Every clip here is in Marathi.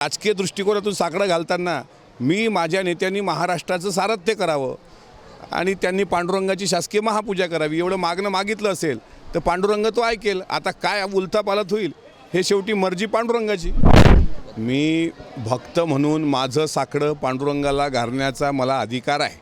राजकीय दृष्टिकोनातून साकडं घालताना मी माझ्या नेत्यांनी महाराष्ट्राचं सारथ्य करावं आणि त्यांनी पांडुरंगाची शासकीय महापूजा करावी एवढं मागणं मागितलं असेल तर पांडुरंग तो ऐकेल आता काय उलथापालत होईल हे शेवटी मर्जी पांडुरंगाची. मी भक्त म्हणून माझं साकडं पांडुरंगाला घालण्याचा मला अधिकार आहे.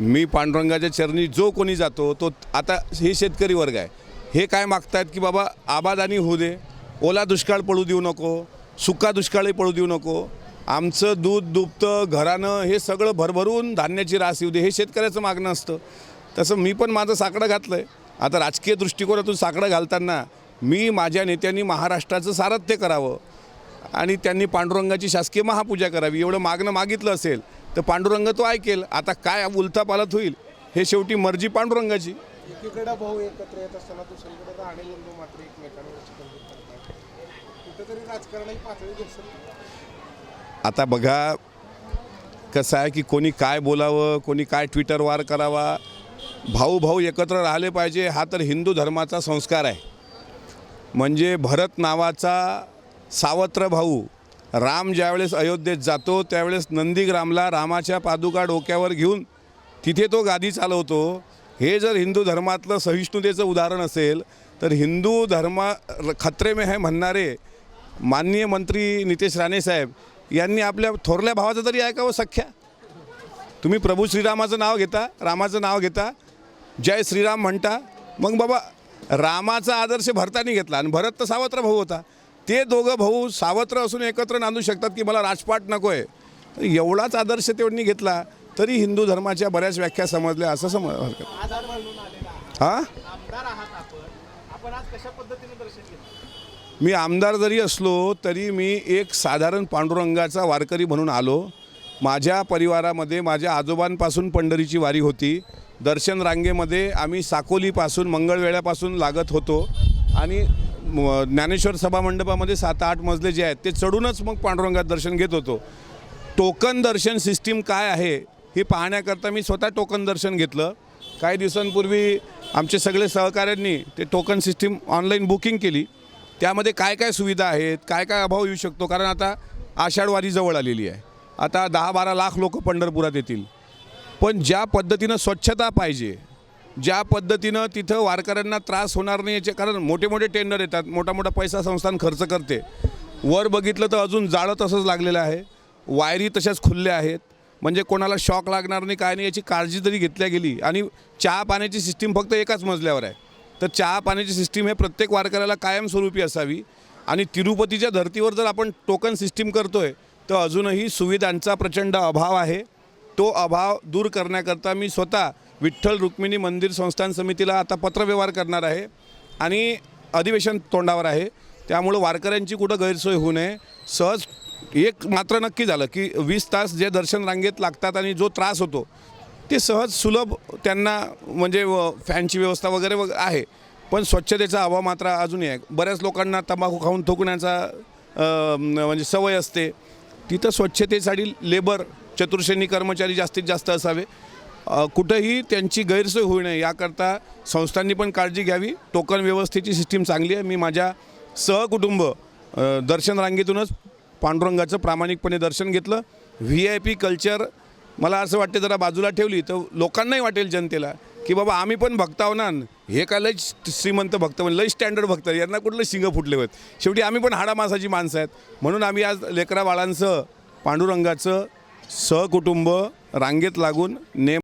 मी पांडुरंगाच्या चरणी जो कोणी जातो तो आता हे शेतकरी वर्ग आहे. हे काय मागतायत की बाबा आबादानी होऊ दे ओला दुष्काळ पडू देऊ नको सुका दुष्काळही पळू देऊ नको. आमचं दूध दुभतं घरानं हे सगळं भरभरून धान्याची रास येऊ दे. हे शेतकऱ्याचं मागणं असतं. तसं मी पण माझं साकडं घातलं आहे आता राजकीय दृष्टिकोनातून साकडं घालताना मी माझ्या नेत्यांनी महाराष्ट्राचं सारथ्य करावं आणि त्यांनी पांडुरंगाची शासकीय महापूजा करावी. एवढं मागणं मागितलं असेल तर पांडुरंग तो ऐकेल. आता काय उलथापालत होईल हे शेवटी मर्जी पांडुरंगाची. एकीकडे भाऊ एकत्र येत असताना दुसरीकडे कुठेतरी राजकारणाची पातळी आता बघा कसं आहे की कोणी काय बोलावं कोणी काय ट्विटर वार करावा भाऊ भाऊ एकत्र राहिले पाहिजे हा तर हिंदू धर्माचा संस्कार आहे. म्हणजे भरत नावाचा सावत्र भाऊ राम ज्यावेळेस अयोध्येत जातो त्यावेळेस नंदीग्रामला रामाच्या पादुका डोक्यावर घेऊन तिथे तो गादी चालवतो. हे जर हिंदू धर्मातलं सहिष्णुतेचं उदाहरण असेल तर हिंदू धर्मा खत्रे में है म्हणणारे माननीय मंत्री नितेश राणे साहेब यांनी आपल्या थोरल्या भावाचं तरी ऐकावं सख्या. तुम्ही प्रभू श्रीरामाचं नाव घेता रामाचं नाव घेता जय श्रीराम म्हणता मग बाबा रामाचा आदर्श भरतानी घेतला आणि भरत तर सावत्र भाऊ होता. ते दोघं भाऊ सावत्र असून एकत्र नांदू शकतात की मला राजपाट नको आहे तर एवढाच आदर्श त्यांनी घेतला तरी हिंदू धर्माच्या बऱ्याच व्याख्या समजल्या असं समज हरकत. हां? मी आमदार जरी असलो तरी मी एक साधारण पांडुरंगाचा वारकरी म्हणून आलो. माझ्या परिवारामध्ये माझ्या आजोबांपासून पंढरीची वारी होती. दर्शन रांगेमध्ये आम्ही साकोलीपासून मंगळवेळ्यापासून लागत होतो. आणि म- ज्ञानेश्वर सभा मंडपामध्ये सात आठ मजले जे आहेत ते चढूनच मग पांडुरंगात दर्शन घेत होतो. टोकन दर्शन सिस्टीम काय आहे हे पाहण्याकरता मी स्वतः टोकन दर्शन घेतलं. काही दिवसांपूर्वी आमचे सगळे सहकाऱ्यांनी ते टोकन सिस्टीम ऑनलाईन बुकिंग केली. त्यामध्ये काय काय सुविधा आहेत काय काय अभाव येऊ शकतो? कारण आता आषाढवारी जवळ आलेली आहे. आता दहा बारा लाख लोक पंढरपुरात येतील. पण ज्या पद्धतीनं स्वच्छता पाहिजे ज्या पद्धतीनं तिथं वारकऱ्यांना त्रास होणार नाही याचे कारण मोठे मोठे टेंडर येतात मोठा मोठा पैसा संस्थान खर्च करते. वर बघितलं तर अजून जाळं तसंच लागलेलं आहे. वायरी तशाच खुल्ल्या आहेत. म्हणजे कोणाला शॉक लागणार नाही काय नाही याची काळजी तरी घेतल्या गेली आणि चहा पाण्याची सिस्टीम फक्त एकाच मजल्यावर आहे. तर चहा पाण्याची सिस्टीम हे प्रत्येक वारकऱ्याला कायमस्वरूपी असावी. आणि तिरुपतीच्या धर्तीवर जर आपण टोकन सिस्टीम करतो आहे तर अजूनही सुविधांचा प्रचंड अभाव आहे. तो अभाव दूर करण्याकरता मी स्वतः विठ्ठल रुक्मिणी मंदिर संस्थान समितीला आता पत्रव्यवहार करणार आहे. आणि अधिवेशन तोंडावर आहे. त्यामुळं वारकऱ्यांची कुठं गैरसोय होऊ नये. सहज एक मात्र नक्की झालं की वीस तास जे दर्शन रांगेत लागतात आणि जो त्रास होतो ते सहज सुलभ त्यांना म्हणजे व- फॅनची व्यवस्था वगैरे वग आहे. पण स्वच्छतेचा अभाव मात्र अजूनही आहे. बऱ्याच लोकांना तंबाखू खाऊन थुकण्याचा म्हणजे सवय असते. तिथं स्वच्छतेसाठी लेबर चतुर्श्रेणी कर्मचारी जास्तीत जास्त असावे. कुठंही त्यांची गैरसोय होऊ नये याकरता संस्थांनी पण काळजी घ्यावी. टोकन व्यवस्थेची सिस्टीम चांगली आहे. मी माझ्या सहकुटुंब दर्शन रांगेतूनच पांडुरंगाचं प्रामाणिकपणे दर्शन घेतलं. व्ही आय पी कल्चर मला असं वाटते जरा बाजूला ठेवली तर लोकांनाही वाटेल जनतेला की बाबा आम्ही पण भक्त आहो ना. हे का लय श्रीमंत भक्त म्हणजे लय स्टँडर्ड भक्त यांना कुठलं शिंग फुटले होत. शेवटी आम्ही पण हाडामासाची माणसं आहेत. म्हणून आम्ही आज लेकरा बाळांसह पांडुरंगाचं सहकुटुंब रांगेत लागून नेम